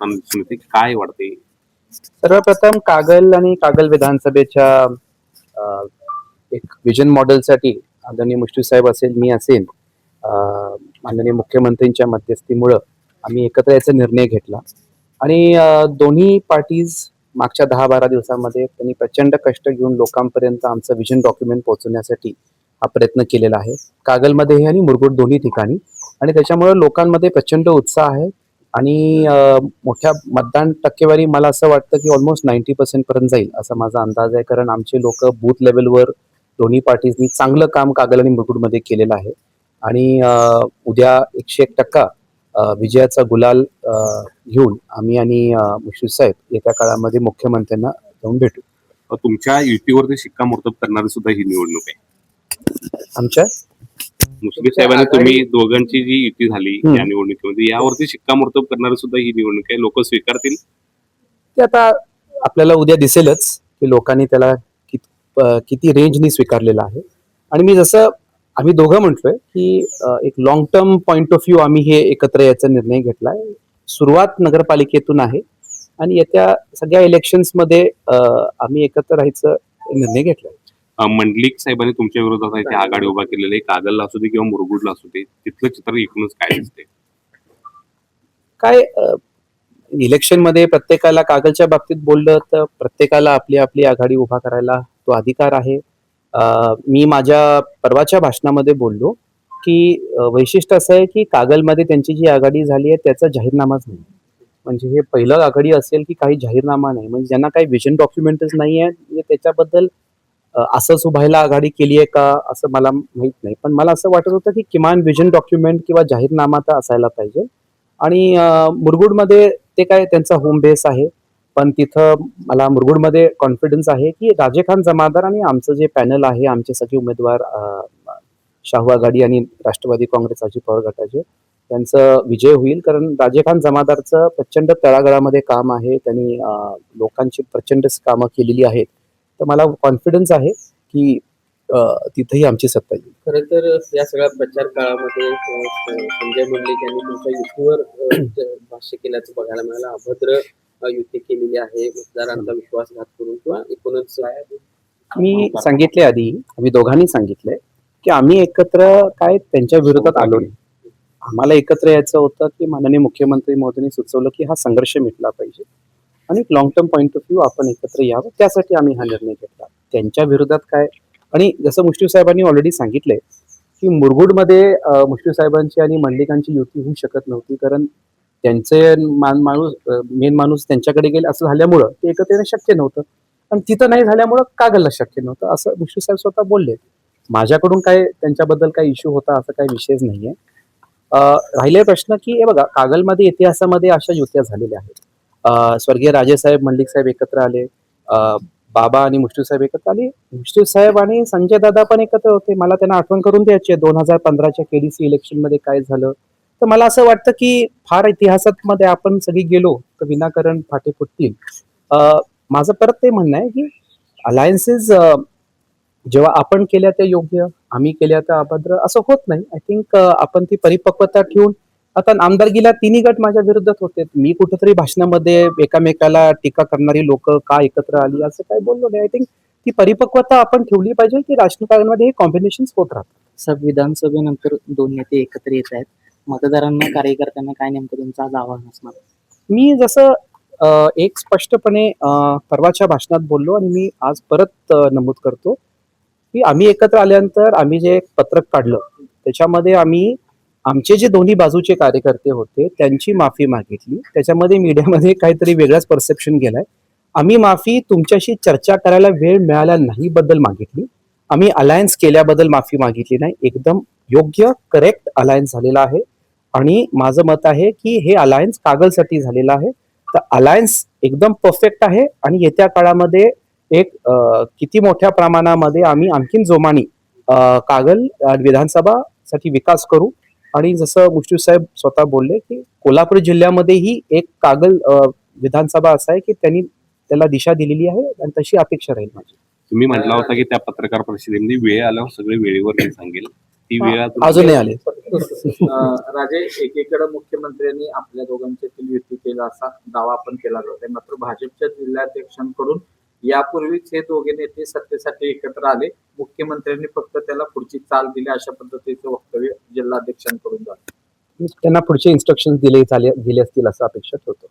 समिती काय वाटते सर्वप्रथम कागल आणि कागल विधानसभेच्या एक विजन मॉडेलसाठी आदरणीय मुश्रीफ साहेब असेल मी असेल अ, माननीय मुख्यमंत्र्यांच्या मध्यस्थीमुळं आम्ही एकत्र याचा निर्णय घेतला. आणि दोन्ही पार्टीज मागच्या दहा बारा दिवसामध्ये त्यांनी प्रचंड कष्ट घेऊन लोकांपर्यंत आमचं विजन डॉक्युमेंट पोहोचवण्यासाठी हा प्रयत्न केलेला आहे. कागलमध्येही आणि मुरगुड दोन्ही ठिकाणी. आणि त्याच्यामुळे लोकांमध्ये प्रचंड उत्साह आहे. आणि मोठ्या मतदान टक्केवारी मला असं वाटतं की ऑलमोस्ट नाईन्टी पर्सेंट पर्यंत जाईल असा माझा अंदाज आहे. कारण आमचे लोक बूथ लेवलवर दोन्ही पार्टीजनी चांगलं काम कागल आणि मुरगुडमध्ये केलेलं आहे. आणि उद्या एकशे एक टक्का विजयाचा गुलाल घेऊन आम्ही आणि अ, मुश्रीफ साहेब येत्या काळामध्ये मुख्यमंत्र्यांना जाऊन भेटू. तुमच्या युतीवरती शिक्कामोर्तब करणारी सुद्धा ही निवडणूक आहे. आमच्या? मुश्रीफ साहेबांनी तुम्ही दोघांची जी युती झाली. या निवडणुकीमध्ये यावरती शिक्कामोर्तब करणारी सुद्धा ही निवडणूक आहे. लोक स्वीकारतील? ते आता आपल्याला उद्या दिसेलच की लोकांनी त्याला कित- रेंजनी स्वीकारलेलं आहे. आणि मी जसं आम्ही दोघं म्हटलोय की एक long term point of view आम्ही हे एकत्र याचा निर्णय घेतलाय. सुरुवात नगरपालिकेतून आहे. आणि येत्या सगळ्या इलेक्शन्समध्ये अ, आम्ही एकत्र राहायचं निर्णय घेतलाय. मंडलिक साहेबांनी तुमच्या विरोधात इथे आघाडी उभा केलेली कागलला असू दे किंवा मुरगुडला असू दे तिथलं चित्र एकूणच काय दिसते काय इलेक्शनमध्ये प्रत्येकाला कागलच्या बाबतीत बोललं तर प्रत्येकाला आपली आपली आघाडी उभा करायला तो अधिकार आहे. मी माझ्या परवाच्या भाषणामध्ये बोललो की वैशिष्ट्य असं आहे की कागलमध्ये त्यांची जी आघाडी झाली आहे त्याचा जाहीरनामाच नाही. म्हणजे हे पहिलं आघाडी असेल की काही जाहीरनामा नाही. म्हणजे ज्यांना काही विजन डॉक्युमेंटच नाही आहे म्हणजे त्याच्याबद्दल असंच उभायला आघाडी केली आहे का असं मला माहीत नाही. पण मला असं वाटत होतं की किमान विजन डॉक्युमेंट किंवा जाहीरनामा तर असायला पाहिजे. आणि मुरगुडमध्ये ते काय त्यांचा होम बेस आहे. पण तिथं मला मुरगुडमध्ये कॉन्फिडन्स आहे की राजे खान जमादार आणि आमचं जे पॅनल आहे आमचे सगळे उमेदवार शाहू आघाडी आणि राष्ट्रवादी काँग्रेस अजित पवार गटाचे त्यांचं विजय होईल. कारण राजे खान जमादारचं प्रचंड तळागळामध्ये काम आहे. त्यांनी लोकांची प्रचंड कामं केलेली आहेत. तर मला कॉन्फिडन्स आहे की तिथेही आमची सत्ता येईल. खरं तर या सगळ्या प्रचार काळामध्ये संजय मंडलिक यांनी तुमच्या युतीवर भाष्य केल्याचं बघायला मिळालं. अभद्र युती केलेली आहे मतदारांचा विश्वासघात करून किंवा एकूणच मी सांगितले आधी आम्ही दोघांनी सांगितलंय की आम्ही एकत्र काय त्यांच्या विरोधात आलो नाही. आम्हाला एकत्र यायचं होतं की माननीय मुख्यमंत्री मोदींनी सुचवलं की हा संघर्ष मिटला पाहिजे. आणि long term point of view आपण एकत्र यावं. त्यासाठी आम्ही हा निर्णय घेतला. त्यांच्या विरोधात काय? आणि जसं मुश्रीफ साहेबांनी ऑलरेडी सांगितलंय की मुरगुडमध्ये अं, मुश्रीफ साहेबांची आणि मंडलिकांची युती होऊ शकत नव्हती. कारण त्यांचे मान माणूस मेन माणूस त्यांच्याकडे गेले असं झाल्यामुळं ते एकत्र येणं शक्य नव्हतं. पण तिथं नाही झाल्यामुळं कागलला शक्य नव्हतं? असं मुश्रीफ साहेब स्वतः बोलले. माझ्याकडून काय त्यांच्याबद्दल काही इश्यू होता असा काही विषयच नाहीये. राहिले प्रश्न की हे बघा कागलमध्ये इतिहासामध्ये अशा युत्या झालेल्या आहेत. स्वर्गीय राजेसाहेब मल्लिक साहेब एकत्र आले. बाबा आणि मुष्टू साहेब एकत्र आले. मुष्टू साहेब आणि संजय दादा पण एकत्र होते. मला त्यांना आठवण करून द्यायची दोन हजार पंधराच्या केडीसी इलेक्शनमध्ये काय झालं. तर मला असं वाटतं की फार इतिहासात मध्ये आपण सगळी गेलो तर विनाकारण फाटे फुटतील. माझं परत ते म्हणणं आहे की अलायन्सेस जेव्हा आपण केल्या त्या योग्य आम्ही केल्या त्या अभद्र असं होत नाही. आय थिंक आपण ती परिपक्वता ठेवून आता आमदारकीला तिन्ही गट माझ्या विरोधात होते. मी कुठेतरी भाषणामध्ये एकामेकाला टीका करणारी लोक का एकत्र आली असं काय बोललो नाही. आय थिंक ती परिपक्वता आपण ठेवली पाहिजे की राजकारणामध्ये हे कॉम्बिनेशन होत राहतात. सब विधानसभेनंतर दोन नेते एकत्र येत आहेत. मतदारांना कार्यकर्त्यांना काय नेमकं तुमचं आज आव्हान असणार? मी जसं एक स्पष्टपणे परवाच्या भाषणात बोललो आणि मी आज परत नमूद करतो की आम्ही एकत्र आल्यानंतर आम्ही जे पत्रक काढलं त्याच्यामध्ये आम्ही आमचे जे दोन्ही बाजूचे कार्यकर्ते होते त्यांची माफी मागितली. त्याच्यामध्ये मीडियामध्ये काहीतरी वेगळाच परसेप्शन गेलाय. आम्ही माफी तुमच्याशी चर्चा करायला वेळ मिळाला नाही बद्दल मागितली. आम्ही अलायन्स केल्याबद्दल माफी मागितली नाही. एकदम योग्य करेक्ट अलायन्स झालेला आहे. आणि माझं मत आहे की हे अलायन्स कागलसाठी झालेलं आहे. तर अलायन्स एकदम परफेक्ट आहे आणि येत्या काळामध्ये एक आ, किती मोठ्या प्रमाणामध्ये आम्ही आणखीन जोमानी कागल विधानसभासाठी विकास करू. आणि जसं मुश्रीफ साहेब स्वतः बोलले की कोल्हापूर जिल्ह्यामध्येही एक कागल विधानसभा असं आहे की त्यांनी त्याला दिशा दिलेली आहे आणि तशी अपेक्षा राहील माझी. तुम्ही म्हटला होता की त्या पत्रकार परिषदेमध्ये वेळ आल्यावर सगळे वेळेवर मी सांगेल. ती वेळ अजून- अजून नाही आले राजे एकीकडे मुख्यमंत्र्यांनी आपल्या दोघांच्यातील युती केला असा दावा आपण केला जातोय. मात्र भाजपच्या जिल्हाध्यक्षांकडून यापूर्वीच हे दोघे नेते सत्तेसाठी एकत्र आले. मुख्यमंत्र्यांनी फक्त त्याला पुढची चाल दिली अशा पद्धतीचं वक्तव्य जिल्हाध्यक्षांकडून झालं. त्यांना पुढचे इन्स्ट्रक्शन दिले झाले दिले असतील असं अपेक्षित होतं.